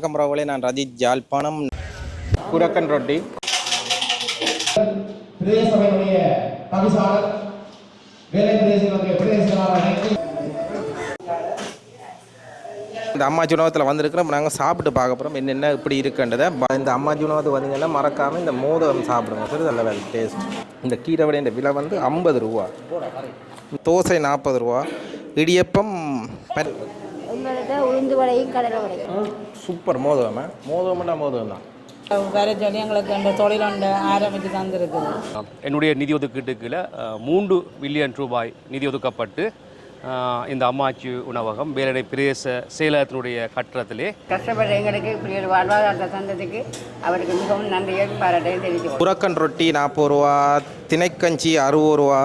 வணக்கம் ராவலே நான் ரஜித் ஜாழ்ப்பாணம். குரக்கன் ரொட்டி. இந்த அம்மாச்சி உணவகத்தில் வந்திருக்கிறோம். நாங்கள் சாப்பிட்டு பார்க்க போகிறோம் என்னென்ன இப்படி இருக்குன்றதை. இந்த அம்மாச்சி உணவகத்துக்கு வந்தீங்கன்னா மறக்காமல் இந்த மோதகம் சாப்பிடுங்க. சரி நல்ல வேலை டேஸ்ட் இந்த கீரை வடையின் விலை வந்து ஐம்பது ரூபா. தோசை நாற்பது ரூபா. இடியப்பம் உளுந்து வடையும் கடலை வடையும். சூப்பர் மோதகமே. மோதகம்னா மோதகம் தான் வேற சொல்லி எங்களுக்கு இந்த ஆரம்பித்து தந்திருக்குது என்னுடைய நிதி ஒதுக்கீட்டுக்குள்ள அஹ், மூன்று மில்லியன் ரூபாய் நிதி ஒதுக்கப்பட்டு இந்த அம்மாச்சி உணவகம் வேலடை பிரதேச செயலகத்தினுடைய கட்டடத்திலே கஷ்டப்படுற எங்களுக்கு இப்படி ஒரு வாழ்வாதாரத்தை தந்ததுக்கு அவருக்கு மிகவும் நன்றியை பாராட்டையும் தெரிவிக்கிறோம். புறக்கன் ரொட்டி நாற்பது ரூபா திணைக்கஞ்சி அறுபது ரூபா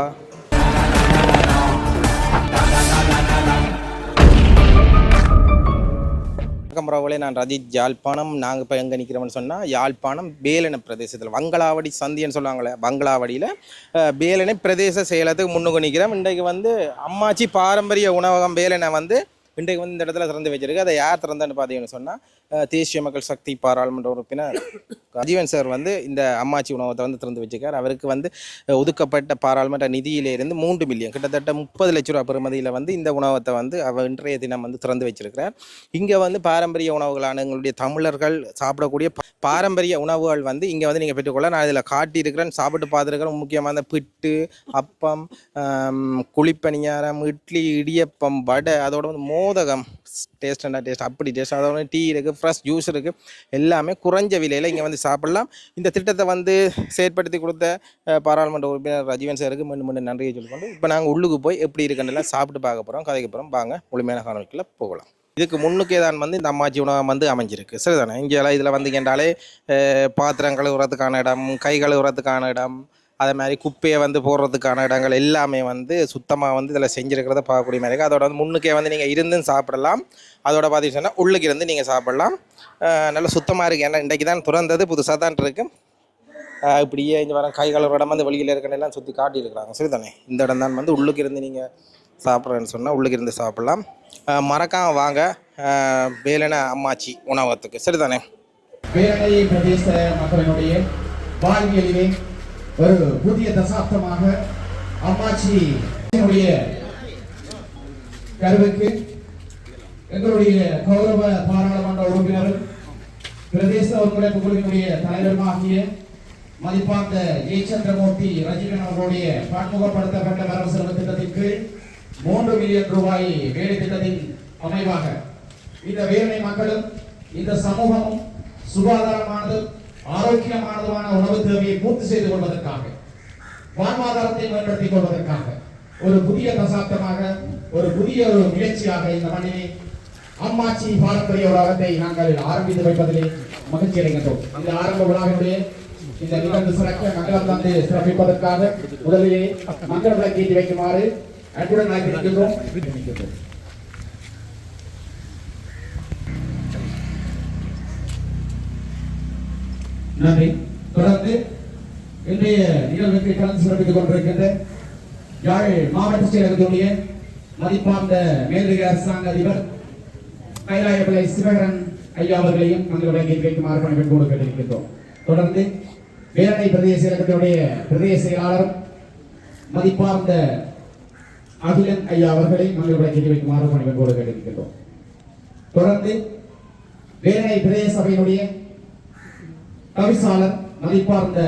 வணக்கம் ராவலே நான் ரஜித். யாழ்ப்பாணம் நாங்கள் இப்போ எங்கே நிற்கிறோம்னு சொன்னால் யாழ்ப்பாணம் பேலன பிரதேசத்தில் வங்களாவடி சந்தின்னு சொல்லுவாங்களே வங்களாவடியில் பேலனை பிரதேச செயலத்துக்கு முன்னுக்கு நிற்கிறோம் இன்றைக்கு வந்து அம்மாச்சி பாரம்பரிய உணவகம் பேலனை வந்து இன்றைக்கு வந்து இந்த இடத்துல திறந்து வச்சிருக்கு. அதை யார் திறந்தான்னு பார்த்தீங்கன்னு சொன்னால் தேசிய மக்கள் சக்தி பாராளுமன்ற உறுப்பினர் ராஜீவன் சார் வந்து இந்த அம்மாச்சி உணவகத்தை வந்து திறந்து வச்சிருக்கார். அவருக்கு வந்து ஒதுக்கப்பட்ட பாராளுமன்ற நிதியிலிருந்து மூன்று மில்லியன் கிட்டத்தட்ட முப்பது லட்ச ரூபா பெறுமதியில் வந்து இந்த உணவகத்தை வந்து அவர் இன்றைய தினம் வந்து திறந்து வச்சிருக்கிறார். இங்கே வந்து பாரம்பரிய உணவுகளான எங்களுடைய தமிழர்கள் சாப்பிடக்கூடிய பாரம்பரிய உணவுகள் வந்து இங்கே வந்து நீங்கள் பெற்றுக்கொள்ள நான் இதில் காட்டியிருக்கிறேன். சாப்பிட்டு பார்த்துருக்கிறேன். முக்கியமாக பிட்டு அப்பம் குழிப்பணியாரம் இட்லி இடியப்பம் வடை அதோட வந்து மோ மோதகம். டேஸ்ட் டேஸ்ட் அப்படி டேஸ்ட் அதாவது டீ இருக்குது ஃப்ரெஷ் ஜூஸ் இருக்குது எல்லாமே குறைஞ்ச விலையில் இங்கே வந்து சாப்பிடலாம். இந்த திட்டத்தை வந்து செயற்படுத்தி கொடுத்த பாராளுமன்ற உறுப்பினர் ரஜீவன் சாருக்கு மீண்டும் மீண்டும் நன்றியை சொல்லிக்கொண்டு இப்போ நாங்கள் உள்ளுக்கு போய் எப்படி இருக்குன்னு சாப்பிட்டு பார்க்க போகிறோம் கதைக்கு போகிறோம் வாங்க முழுமையான காணொலிக்குள்ள போகலாம். இதுக்கு முன்னுக்கே தான் வந்து இந்த அம்மாச்சி உணவகம் வந்து அமைஞ்சிருக்கு. சரிதானே? இங்கெல்லாம் இதில் வந்து கேட்டாலே பாத்திரம் கழுவுறதுக்கான இடம் கை கழுவுறதுக்கான இடம் அதே மாதிரி குப்பையை வந்து போடுறதுக்கான இடங்கள் எல்லாமே வந்து சுத்தமாக வந்து இதில் செஞ்சுருக்கிறத பார்க்கக்கூடிய மாதிரி இருக்குது அதோட வந்து முன்னுக்கே வந்து நீங்கள் இருந்தும் சாப்பிடலாம். அதோட பார்த்தீங்கன்னா உள்ளுக்கு இருந்து நீங்கள் சாப்பிடலாம். நல்ல சுத்தமாக இருக்குது ஏன்னா இன்றைக்கி தான் திறந்தது புதுசாக தான் இருக்குது இப்படியே இந்த வர கை கழுவுற இடம் வந்து வெளியில் இருக்கிற எல்லாம் சுற்றி காட்டியிருக்கிறாங்க. சரிதானே? இந்த இடம் தான் வந்து உள்ளுக்கு இருந்து நீங்கள் சாப்பிட்றேன்னு சொன்னால் உள்ளுக்கு இருந்து சாப்பிட்லாம். மறக்காமல் மறக்காம வாங்க. வேலனை வேலன அம்மாச்சி உணவகத்துக்கு. சரிதானே? வேலை பிரதேச மக்களினுடைய வாழ்வியலிலே ஒரு புதிய தசாப்தமாக அம்மாச்சி கருவுக்கு எங்களுடைய கௌரவ பாராளுமன்ற உறுப்பினரும் பிரதேச ஒருங்கிணைப்பு குழுவினுடைய தலைவருமாகிய மதிப்பார்ந்த ஜெயச்சந்திரமூர்த்தி ரஜினன் அவர்களுடைய பன்முகப்படுத்தப்பட்ட வரவு செலவு திட்டத்தின் கீழ் மூன்று மில்லியன் ரூபாய் வேலை திட்டத்தின் அமைவாக இந்த வேலை மக்களும் இந்த சமூகமும் சுகாதாரமானதும் ஆரோக்கியமானதுமான உணவு தேவையை பூர்த்தி செய்து கொள்வதற்காக வாழ்வாதாரத்தை மேம்படுத்திக் கொள்வதற்காக ஒரு புதிய தசாப்தமாக ஒரு புதிய ஒரு முயற்சியாக இந்த மண்ணினை அம்மாச்சி பாரம்பரிய உலகத்தை நாங்கள் ஆரம்பித்து வைப்பதிலே மகிழ்ச்சி அடைகின்றோம். இந்த ஆரம்ப விழாவினுடைய இந்த நிகழ்வு சிறக்க மங்களம் தந்து சிறப்பிப்பதற்காக முதலிலே மங்கள விளக்கேற்றி வைக்குமாறு அன்புடன் அழைக்கின்றோம் நன்றி. தொடர்ந்து இன்றைய நிகழ்வுக்கு கலந்து சிறப்பித்துக் கொண்டிருக்கின்ற யாழ் மாவட்ட செயலகத்துடைய மதிப்பார்ந்த மேலதிக அரசாங்க அதிபர் கைலாயபிள்ளை சிவகரன் ஐயா அவர்களையும் அங்கு வழங்கி வைக்குமாறு பணிபெண்கோடு கேட்டிருக்கின்றோம் தொடர்ந்து வேலனை பிரதேச செயலகத்தினுடைய பிரதேச செயலாளர் மதிப்பார்ந்த அகிலன் ஐயா அவர்களை அங்கு வழங்கி வைக்குமாறு பணிபெண்கோடு கேட்டிருக்கின்றோம் தொடர்ந்து வேலனை பிரதேச சபையினுடைய தவிசாளர் மதிப்பார்ந்த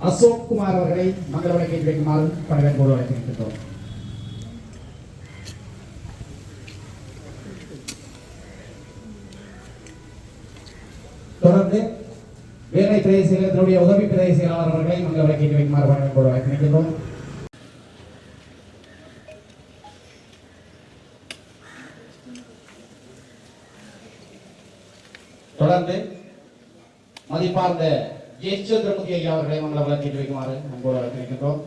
அசோக் குமார் அவர்களை மங்கள வழக்கை கிடைக்குமாறு பணிவன் போடு தொடர்ந்து வேலை பிரதேச செயலகத்தினுடைய உதவி பிரதேச செயலாளர் அவர்களை மங்கள வழக்கை வைக்குமாறு பணிவன் போடு தொடர்ந்து மதிப்பார்ந்த ஜெயச்சந்திரமுகி ஐயா அவர்களை மங்கள வழக்கில் வைக்குமாறு அன்போடு வளர்த்திருக்கின்றோம்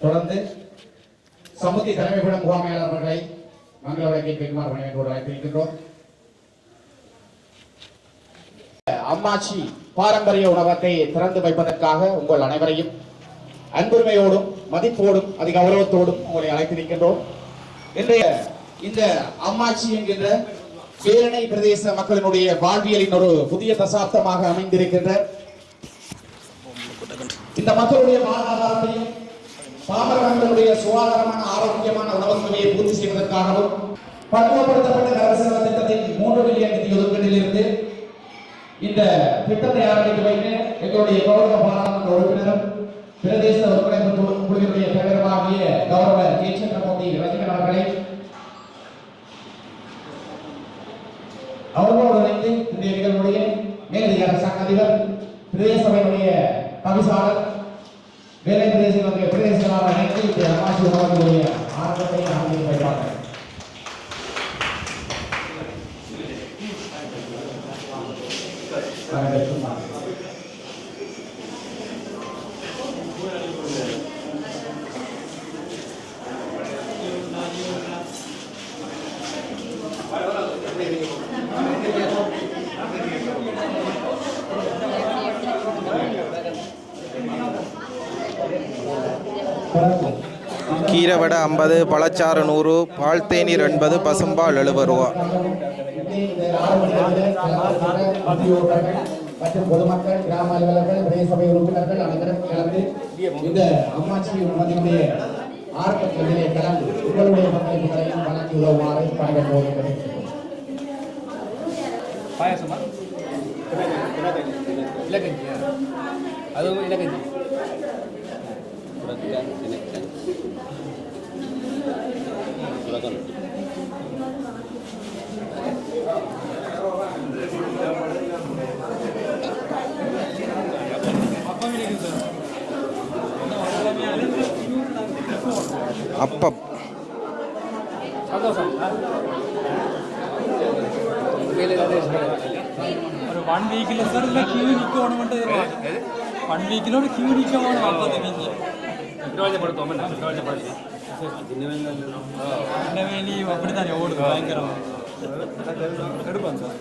தொடர்ந்து சமுத்தி தலைமைப்பட முகாமையாளர் அவர்களை மங்கள வழக்கில் வைக்குமாறு பணியோடு அழைக்கின்றோம் அம்மாச்சி பாரம்பரிய உணவகத்தை திறந்து வைப்பதற்காக உங்கள் அனைவரையும் அன்புரிமையோடும் மதிப்போடும் அதிக கௌரவத்தோடும் உங்களை அழைத்திருக்கின்றோம். இன்றைய இந்த அம்மாச்சி என்கின்ற பேரணை பிரதேச மக்களினுடைய வாழ்வியலின் ஒரு புதிய தசாப்தமாக அமைந்திருக்கின்ற இந்த மக்களுடைய வாழ்வாதாரத்தையும் பாமர மக்களுடைய சுகாதாரமான ஆரோக்கியமான உணவு தேவையை பூர்த்தி செய்வதற்காகவும் பன்முகப்படுத்தப்பட்ட கரசேவ திட்டத்தின் மூன்று மில்லியன் நிதி ஒதுக்கீட்டிலிருந்து இந்த திட்டத்தை ஆரம்பித்து வைத்து எங்களுடைய கௌரவ பாராளுமன்ற உறுப்பினரும் பிரதேச ஒருங்கிணைப்பு குழுவினுடைய தலைவருமாகிய கௌரவ ஜெயச்சந்திரமூர்த்தி ரஜிகன் அவர்களை மேலதிக அரசாங்க அதிபர் பிரதேச சபையினுடைய தவிசாளர் வேலை பிரதேசங்களுடைய பிரதேச செயலாளர் இணைந்து இந்த அம்மாசி உணவகங்களுடைய ஆரம்பத்தை ஆரம்பித்து வைப்பார்கள் வரவேற்கும் கீரை வடை ஐம்பது பழச்சாறு நூறு பால் தேநீர் எண்பது பசும்பால் எழுபது ரூபா. மற்றும் பொதுமக்கள் கிராம அலுவலர்கள் பிரதேச சபை உறுப்பினர்கள் அனைவரும் கலந்து இந்த அம்மாச்சி உணவகத்தினுடைய ஆரம்பத்திலே கலந்து உங்களுடைய பங்களிப்புகளையும் வழங்கி உதவுமாறு பணிகள் பாயசமா? இலக்கஞ்சி அதுவும் இலக்கஞ்சி കുറയ്ക്കാൻ തിനയ്ക്കാൻ തുടങ്ങുന്നുണ്ട് അപ്പം ഒരു വൺ വീക്കിൽ സാർ ഇതിലെ ക്യൂ നിൽക്കുവാണ് കൊണ്ട് വൺ വീക്കിലോട് ക്യൂ നിൽക്കുവാണ് അപ്പം തിരിഞ്ഞ് ఉత్తరాజపడతాం ఉత్తరాజపడతాం చిన్నవేణి అప్పుడు దాన్ని ఓడు భయంకరం కడుపాను సార్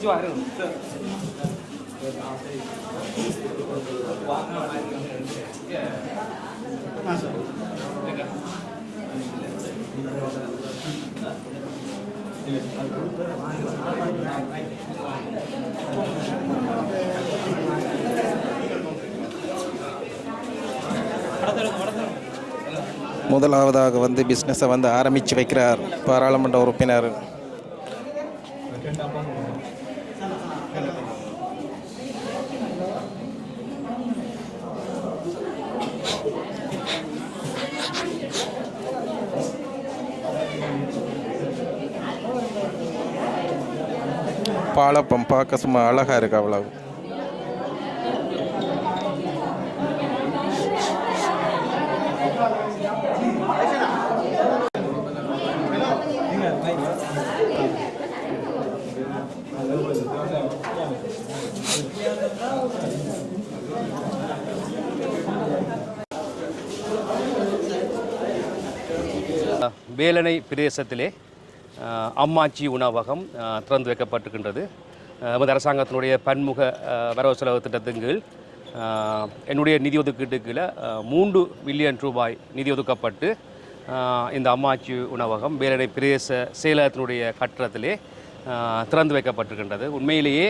సార్ సార్ முதலாவதாக வந்து பிஸ்னஸை வந்து ஆரம்பித்து வைக்கிறார் பாராளுமன்ற உறுப்பினர். பாலப்பம் பார்க்க சும்மா அழகாக இருக்கு அவ்வளவு. வேலனை பிரதேசத்திலே அம்மாச்சி உணவகம் திறந்து வைக்கப்பட்டிருக்கின்றது. எமது அரசாங்கத்தினுடைய பன்முக வரவு செலவு திட்டத்தின் கீழ் என்னுடைய நிதி ஒதுக்கீட்டுக்கில் மூன்று மில்லியன் ரூபாய் நிதி ஒதுக்கப்பட்டு இந்த அம்மாச்சி உணவகம் வேலடை பிரதேச செயலகத்தினுடைய கட்டடத்திலே திறந்து வைக்கப்பட்டிருக்கின்றது. உண்மையிலேயே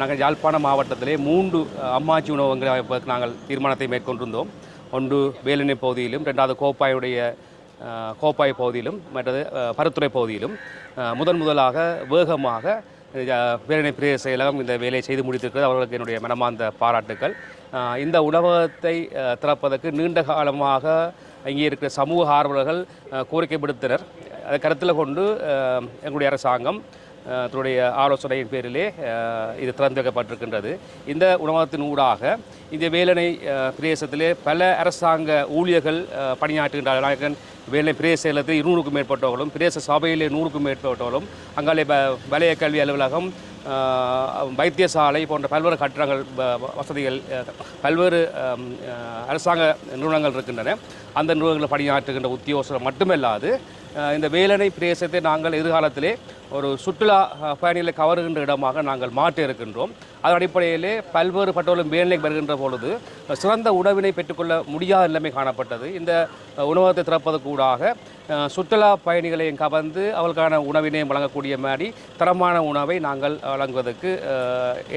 நாங்கள் யாழ்ப்பாணம் மாவட்டத்திலே மூன்று அம்மாச்சி உணவகங்களை நாங்கள் தீர்மானத்தை மேற்கொண்டிருந்தோம். ஒன்று வேலணை பகுதியிலும் ரெண்டாவது கோப்பாயுடைய கோப்பாய் பகுதியிலும் மற்றது பருத்துறை பகுதியிலும் முதன் முதலாக வேகமாக பேரணி பிரிய செயலகம் இந்த வேலையை செய்து முடித்திருக்கிறது. அவர்களுக்கு என்னுடைய மனமார்ந்த பாராட்டுக்கள். இந்த உணவகத்தை திறப்பதற்கு நீண்ட காலமாக இங்கே இருக்கிற சமூக ஆர்வலர்கள் கோரிக்கை விடுத்தனர். அதை கருத்தில் கொண்டு எங்களுடைய அரசாங்கம் தன்னுடைய ஆலோசனையின் பேரிலே இது திறந்து வைக்கப்பட்டிருக்கின்றது. இந்த உணவகத்தின் ஊடாக இந்த வேலனை பிரதேசத்திலே பல அரசாங்க ஊழியர்கள் பணியாற்றுகின்றார்கள். வேலை பிரேச செயலத்தில் இருநூறுக்கும் மேற்பட்டவர்களும் பிரேச சபையிலே நூறுக்கும் மேற்பட்டவர்களும் அங்காலே ப வலய கல்வி அலுவலகம் வைத்தியசாலை போன்ற பல்வேறு கட்டடங்கள் வசதிகள் பல்வேறு அரசாங்க நிறுவனங்கள் இருக்கின்றன. அந்த நிறுவனங்களில் பணியாற்றுகின்ற உத்தியோகஸ்தர் மட்டுமல்லாது இந்த வேலனை பிரதேசத்தை நாங்கள் எதிர்காலத்திலே ஒரு சுற்றுலா பயணிகளை கவருகின்ற இடமாக நாங்கள் மாற்ற இருக்கின்றோம். அதன் அடிப்படையிலே பல்வேறு பட்டோலும் மேல்நிலை வருகின்ற பொழுது சிறந்த உணவினை பெற்றுக்கொள்ள முடியாத நிலைமை காணப்பட்டது. இந்த உணவகத்தை திறப்பது கூடாக சுற்றுலா பயணிகளையும் கவர்ந்து அவர்களுக்கான உணவினையும் வழங்கக்கூடிய மாதிரி தரமான உணவை நாங்கள் வழங்குவதற்கு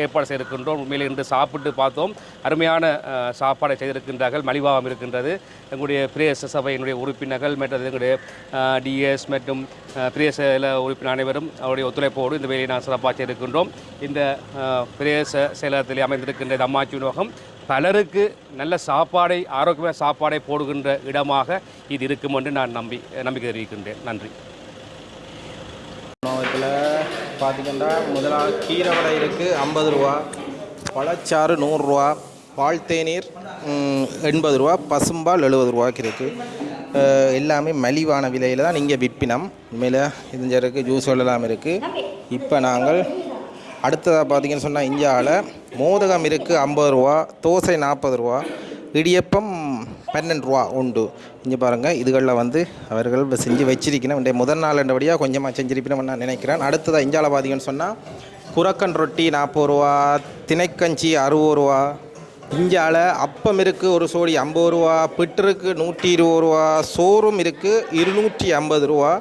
ஏற்பாடு செய்திருக்கின்றோம். உண்மையில் இன்று சாப்பிட்டு பார்த்தோம். அருமையான சாப்பாடை செய்திருக்கின்றார்கள். மலிவாகவும் இருக்கின்றது. எங்களுடைய பிரேச சபையினுடைய உறுப்பினர்கள் மற்றது எங்களுடைய டிஎஸ் மற்றும் பிரேச உறுப்பினர் அனைவரும் அவருடைய ஒத்துழைப்போடு இந்த வேலையை நான் சிறப்பாக செய்திருக்கின்றோம். இந்த பிரதேச செயலகத்தில் அமைந்திருக்கின்ற இந்த அம்மாச்சி உணவகம் பலருக்கு நல்ல சாப்பாடை ஆரோக்கியமான சாப்பாடை போடுகின்ற இடமாக இது இருக்கும் என்று நான் நம்பி நம்பிக்கை தெரிவிக்கின்றேன். நன்றி. உணவகத்தில் பார்த்தீங்கன்னா முதலாக கீரை வடை இருக்குது ஐம்பது ரூபா. பழச்சாறு நூறுரூவா பால் தேநீர் எண்பது ரூபா. பசும்பால் எழுபது ரூபாய்க்கு இருக்குது எல்லாமே மலிவான விலையில் தான் நீங்கள் விற்பினம். உண்மையில் இது இருக்குது ஜூஸ்கள் எல்லாம் இருக்குது இப்போ நாங்கள் அடுத்ததாக பார்த்தீங்கன்னு சொன்னால் இந்தியாவில் மோதகம் இருக்குது ஐம்பது ரூபா தோசை நாற்பது ரூபா இடியப்பம் பன்னெண்டு ரூபா உண்டு. இங்கே பாருங்கள் இதுகளில் வந்து அவர்கள் இப்போ செஞ்சு வச்சிருக்கணும். இன்றைய முதல் நாள் ரெண்டபடியாக கொஞ்சமாக செஞ்சிருப்பினோம் நான் நினைக்கிறேன். அடுத்ததாக இந்தியாவில் பார்த்தீங்கன்னு சொன்னால் குரக்கன் ரொட்டி நாற்பது ரூபா திணைக்கஞ்சி அறுபது ரூபா இந்தியாவில் அப்பம் இருக்குது ஒரு சோடி ஐம்பது ரூபா பிட்டுருக்கு நூற்றி இருபது ரூபா சோறும் இருக்குது இருநூற்றி ஐம்பது ரூபா.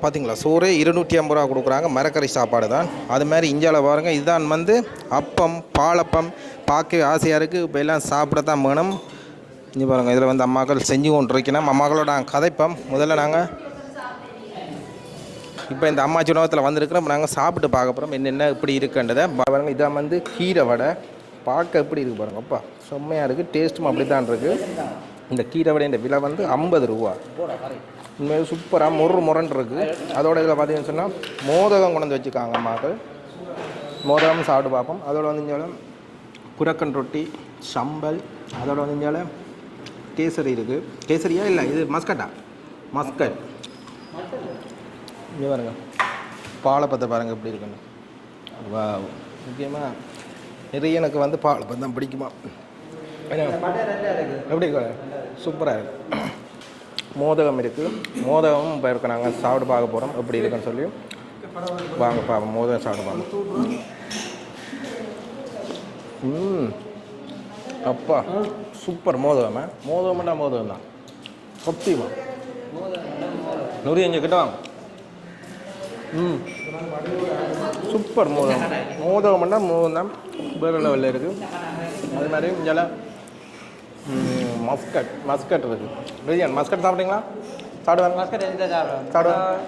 பார்த்தீங்களா சோறே இருநூற்றி ஐம்பது ரூபா கொடுக்குறாங்க. மரக்கறி சாப்பாடு தான். அது மாதிரி இந்தியாவில் பாருங்கள் இதுதான் வந்து அப்பம் பாலப்பம் பார்க்கவே ஆசையாக இருக்குது இப்போ எல்லாம் சாப்பிட தான் வேணும். இங்கே பாருங்கள் இதில் வந்து அம்மாக்கள் செஞ்சு கொண்டு இருக்கணும் அம்மாக்களோட நாங்கள் கதைப்போம். முதல்ல நாங்கள் இப்போ இந்த அம்மாச்சி உணவகத்தில் வந்திருக்கிறோம். நாங்கள் சாப்பிட்டு பார்க்க போகிறோம் என்னென்ன இப்படி இருக்குன்றதை. பாருங்கள் இதான் வந்து கீரை வடை. பார்க்க எப்படி இருக்குது பாருங்க. அப்பா செம்மையாக இருக்குது டேஸ்ட்டும் அப்படி தான் இருக்குது இந்த கீரை வடை இந்த விலை வந்து ஐம்பது ரூபா. உண்மையாக சூப்பராக முறு முரண்டு இருக்குது அதோட இதில் பார்த்தீங்கன்னு சொன்னால் மோதகம் கொண்டு வந்து வச்சுருக்காங்க அம்மாக்கள் மோதகம் சாப்பிட்டு பார்ப்போம். அதோட வந்து இங்கே புறக்கன் ரொட்டி சம்பல் அதோட வந்து இங்கே கேசரி இருக்குது கேசரியா இல்லை இது மஸ்கட்டா? மஸ்கட். இங்கே பாருங்க பாலப்பத்தை பாருங்க எப்படி இருக்குன்னு. வா முக்கியமாக நிறைய எனக்கு வந்து பால் தான் பிடிக்குமா? எப்படி இருக்கு? சூப்பராக இருக்கு. மோதகம் இருக்குது மோதகமும் இப்போ இருக்க நாங்கள் சாப்பிட்டு பார்க்க போகிறோம் எப்படி இருக்குன்னு சொல்லி. வாங்க பாப்போம். மோதகம் சாப்பிட்டு பார்ப்போம். ம். அப்பா சூப்பர் மோதகமே. மோதகம்டா மோதகம் தான் சத்தியமா? நூறு அஞ்சு கிட்ட வாங்க. ம். சூப்பர் மோதகம். மோதகம்னா மோதகம். தான் வேறு லெவலில் இருக்குது அது மாதிரி இங்கே மஸ்கட் மஸ்கட் இருக்குது பிரியாணி மஸ்கட் சாப்பிட்டீங்களா? சாப்பிடுவாங்க மஸ்கட் சாப்பிடுவாங்க?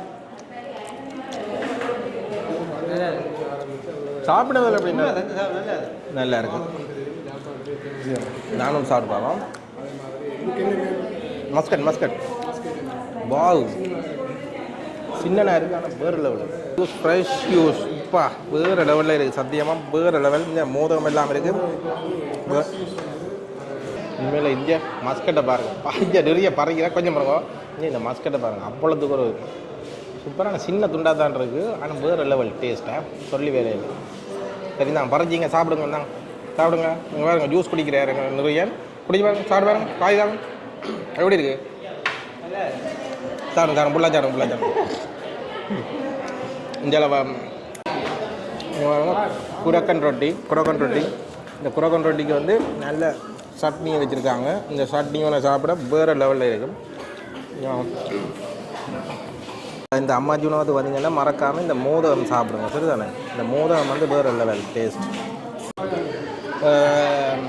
சாப்பிடுவதில் எப்படின்னா நல்லா இருக்கு. நானும் சாப்பிட்டு பார்க்கலாம் மஸ்கட் மஸ்கட் வாவ் சின்னனாக இருக்குது ஆனால் வேறு லெவல் யூஸ் ஃப்ரெஷ் யூஸ் இப்பா வேறு லெவலில் இருக்குது சத்தியமாக வேறு லெவல் இந்த மோதகம் எல்லாம் இருக்குது உண்மையில் இந்தியா மஸ்கட்டை பாருங்கள் இந்தியா நிறைய பறக்கிற கொஞ்சம் பாருங்க இங்கே இந்த மஸ்கட்டை பாருங்கள் அவ்வளோத்துக்கு ஒரு சூப்பரான சின்ன துண்டாக தான் இருக்குது ஆனால் வேறு லெவல் டேஸ்ட்டாக சொல்லி வேலை இல்லை. சரி தான் பறஞ்சிங்க சாப்பிடுங்க தான் சாப்பிடுங்க. இங்கே பாருங்க ஜூஸ் குடிக்கிறாருங்க நிறைய. குடிச்சு பாருங்க சாப்பிடு பாருங்க. காய் தாங்க. எப்படி இருக்குது சாப்பிடுங்க சாப்பிடுங்க புள்ளா சாப்பிடுங்க புள்ளா சாப்பிடுங்க இந்தியாவில் குரக்கன் ரொட்டி குரக்கன் ரொட்டி இந்த குரக்கன் ரொட்டிக்கு வந்து நல்ல சட்னி வச்சுருக்காங்க. இந்த சட்னியோட சாப்பிட வேறு லெவலில் இருக்கும். இந்த அம்மாஜி உணவு வந்தீங்கன்னா மறக்காமல் இந்த மோதகம் சாப்பிடுங்க. சரிதானே? இந்த மோதகம் வந்து வேறு லெவல் டேஸ்ட்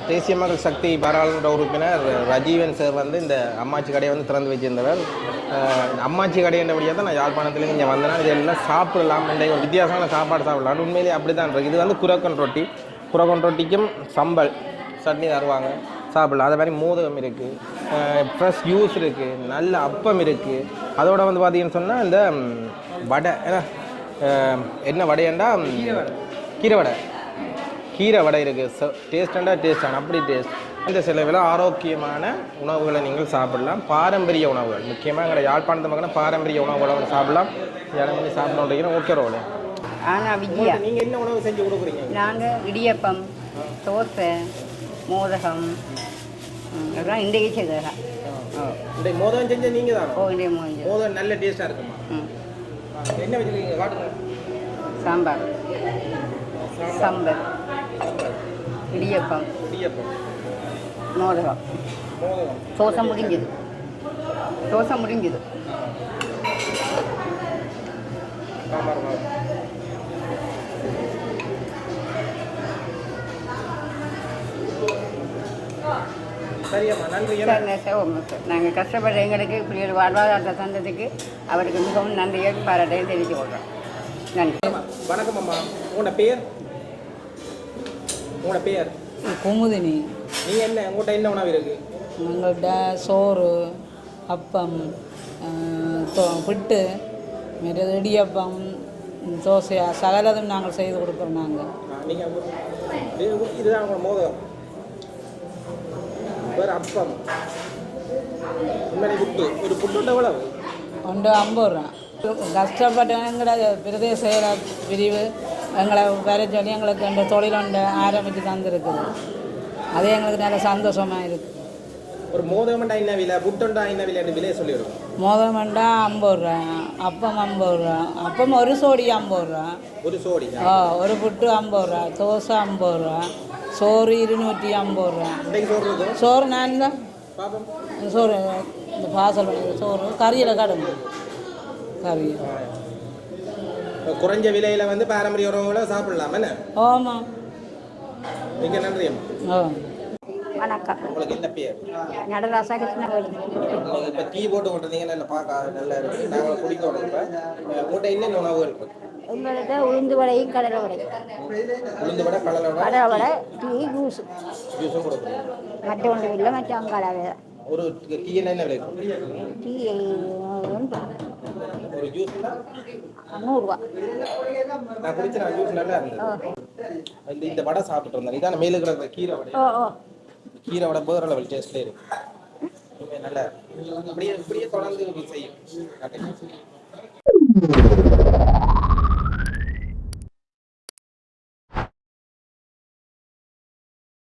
தேசிய மக்கள் சக்தி பாராளுமன்ற உறுப்பினர் ரஜீவன் சார் வந்து இந்த அம்மாச்சி கடையை வந்து திறந்து வச்சிருந்தவர் அம்மாச்சி கடைன்றபடியாக தான் நான் யாழ்ப்பாணத்துலேருந்து இங்கே வந்தேன்னா இதெல்லாம் சாப்பிடலாம். இன்றைக்கு ஒரு வித்தியாசமான சாப்பாடு சாப்பிடலாம். உண்மையிலேயே அப்படி தான் இருக்குது இது வந்து குரக்கன் ரொட்டி. குரக்கன் ரொட்டிக்கும் சம்பல் சட்னி தருவாங்க. சாப்பிடலாம். அதே மாதிரி மோதகம் இருக்குது ப்ளஸ் ஜூஸ் இருக்குது நல்ல அப்பம் இருக்குது அதோட வந்து பார்த்தீங்கன்னு சொன்னால் இந்த வடை. என்ன வடையண்டா? கீரை வடை. கீரை வடை இருக்குது டேஸ்டாண்டா டேஸ்டான அப்படி டேஸ்ட் அந்த செலவில் ஆரோக்கியமான உணவுகளை நீங்கள் சாப்பிடலாம். பாரம்பரிய உணவுகள். முக்கியமாக எங்களை யாழ்ப்பாணத்து மக்கள் பாரம்பரிய உணவுகளை சாப்பிடலாம். இடம் வந்து சாப்பிடணும் ஓகே ரோல ஆனால் விஜயா நீங்கள் என்ன உணவு செஞ்சு கொடுக்குறீங்க? நாங்கள் இடியப்பம் தோசை மோதகம் அதெல்லாம் இன்றைக்கு செய்ததா இந்த மோதகம் செஞ்ச நீங்கள் தான்? ஓ இன்றைய மோஞ்சு மோதகம் நல்ல டேஸ்ட்டாக இருக்குமா? என்ன வச்சுருக்கீங்க? காட்டுங்க. சாம்பார். சாம்பார். இடியப்பம் இடியப்பம் மோதகம். மோதகம். தோசை முடிஞ்சுது தோசை முடிஞ்சுது சாம்பார் வாங்க சரியம்மா நன்றி ஏன்னா நாங்கள் கஷ்டப்படுற எங்களுக்கு இப்படி ஒரு வாழ்வாதாரத்தை தந்ததுக்கு அவருக்கு மிகவும் நன்றியை பாராட்டையும் தெரிவித்து கொள்கிறோம். நன்றி. வணக்கம் அம்மா உங்களோட பேர்? உங்களோட பேர்? குமுதினி. நீ என்ன உங்கள்கிட்ட என்ன உணவு இருக்கு? எங்கள்கிட்ட சோறு அப்பம் புட்டு மற்றது இடியப்பம் தோசையா சகலதும் நாங்கள் செய்து கொடுக்குறோம் நாங்கள். நீங்கள் இதுதான் உங்களோட மோதகம். வேறு அப்பம். புட்டு. ஒரு புட்டு எவ்வளவு? ஒன்று ஐம்பது ரூபா. கஷ்டப்பட்டு எங்களோட பிரதேச பிரிவு எங்களை வர சொல்லி எங்களுக்கு இந்த தொழில் ஒன்று ஆரம்பித்து தந்துருக்குது. அது எங்களுக்கு நல்ல சந்தோஷமாக இருக்குது ஒரு மோதகம்டா என்ன விலை? புட்டுண்டா என்ன விலைன்னு விலையை சொல்லிவிடும் மோதம் வேண்டா ஐம்பது ரூபா அப்பம் ஐம்பது ரூபா அப்பம் ஒரு சோடி ஐம்பது ரூபா. ஒரு சோடி ஆ. ஒரு புட்டு ஐம்பது ரூபா தோசை ஐம்பது ரூபா சோறு இருநூற்றி ஐம்பது ரூபா. சோறு நான் தான் சோறு இந்த பாசல் சோறு கறியில் கடுங்க கறி குறைஞ்ச விலையில வந்து பாரம்பரிய உணவுகளை சாப்பிடலாம் என்ன? ஆமாம் மிக நன்றி வணக்கம். உங்களுக்கு என்ன பேர் நடராசா கிருஷ்ணவேணி நீங்கள் இப்போ டீ போட்டு கொண்டிருந்தீங்க நல்லா பார்க்க நல்லா இருக்கு. நாங்கள் குடிக்கணும் இப்போ. உங்கள்கிட்ட என்னென்ன உணவுகள் இருக்கு? எங்கள்கிட்ட உளுந்து வடையும் கடலை வடையும் உளுந்து வடை கடலை வடை கடலை வடை டீ. ஜூஸ். ஜூஸும் கொடுக்குறீங்க மற்ற ஒன்றும் இல்லை மற்ற அங்காளாவே ஒரு டீ என்ன விலை? டீ ஒரு ஜூஸ்? நூறுரூவா நான் குடிச்ச நான் ஜூஸ் நல்லா இருந்தது. இந்த வடை சாப்பிட்டு இருந்தேன். இதான் மேலே இருக்கிற கீரை வடை? கீரை வடை வேற லெவல் டேஸ்ட்லேயே இருக்கு. நல்லா. அப்படியே அப்படியே தொடர்ந்து செய்யும்.